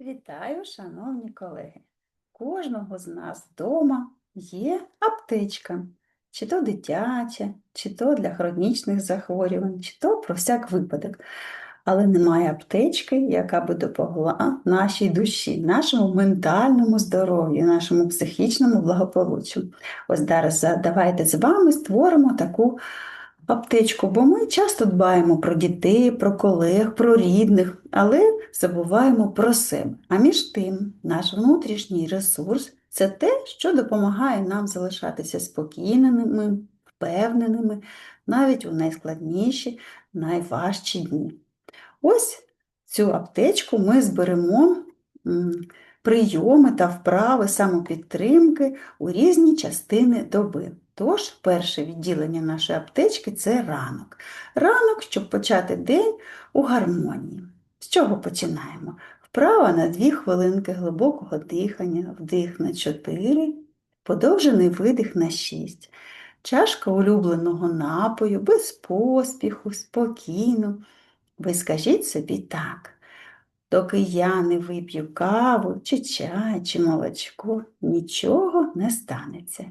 Вітаю, шановні колеги! Кожного з нас вдома є аптечка, чи то дитяча, чи то для хронічних захворювань, чи то про всяк випадок. Але немає аптечки, яка би допомогла нашій душі, нашому ментальному здоров'ю, нашому психічному благополуччю. Ось зараз давайте з вами створимо таку аптечку, бо ми часто дбаємо про дітей, про колег, про рідних, але забуваємо про себе. А між тим, наш внутрішній ресурс це те, що допомагає нам залишатися спокійними, впевненими навіть у найскладніші, найважчі дні. Ось цю аптечку ми зберемо прийоми та вправи самопідтримки у різні частини доби. Тож, перше відділення нашої аптечки це ранок. Ранок, щоб почати день у гармонії. З чого починаємо? Вправа на 2 хвилинки глибокого дихання, вдих на 4, подовжений видих на 6. Чашка улюбленого напою, без поспіху, спокійно. Ви скажіть собі так. Доки я не вип'ю каву, чи чай, чи молочко, нічого не станеться.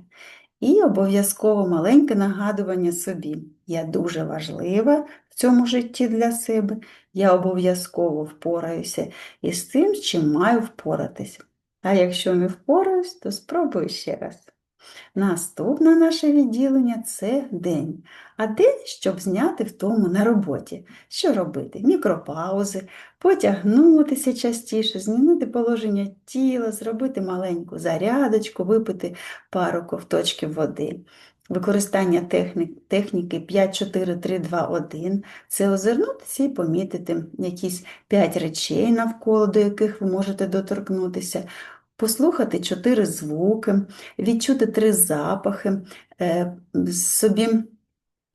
І обов'язково маленьке нагадування собі. Я дуже важлива в цьому житті для себе. Я обов'язково впораюся із тим, чим маю впоратись. А якщо не впораюсь, то спробую ще раз. Наступне наше відділення це день. А день, щоб зняти втому на роботі. Що робити? Мікропаузи, потягнутися частіше, змінити положення тіла, зробити маленьку зарядочку, випити пару ковточків води. Використання техні- техніки 5-4-3-2-1 – це озирнутися і помітити якісь 5 речей навколо, до яких ви можете доторкнутися, послухати 4 звуки, відчути 3 запахи, е, собі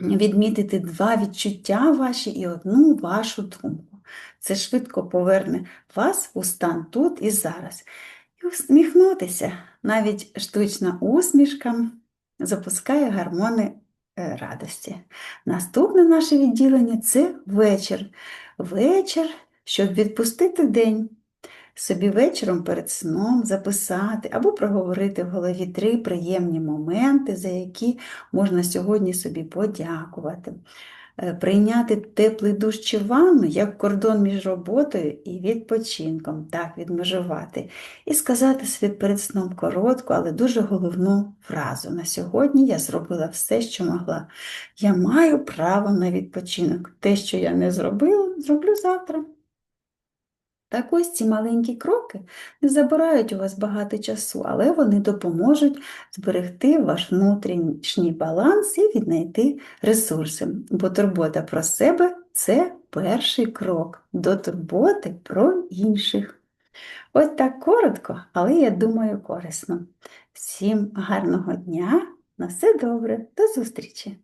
відмітити два відчуття ваші і одну вашу думку. Це швидко поверне вас у стан тут і зараз. І усміхнутися. Навіть штучна усмішка запускає гормони е, радості. Наступне наше відділення це вечір. Вечір, щоб відпустити день. Собі вечором перед сном записати або проговорити в голові три приємні моменти, за які можна сьогодні собі подякувати. Е, Прийняти теплий душ чи ванну як кордон між роботою і відпочинком, так відмежувати. І сказати собі перед сном коротку, але дуже головну фразу. На сьогодні я зробила все, що могла. Я маю право на відпочинок. Те, що я не зробила, зроблю завтра. Так ось ці маленькі кроки не забирають у вас багато часу, але вони допоможуть зберегти ваш внутрішній баланс і віднайти ресурси. Бо турбота про себе це перший крок до турботи про інших. Ось так коротко, але я думаю корисно. Всім гарного дня, на все добре, до зустрічі!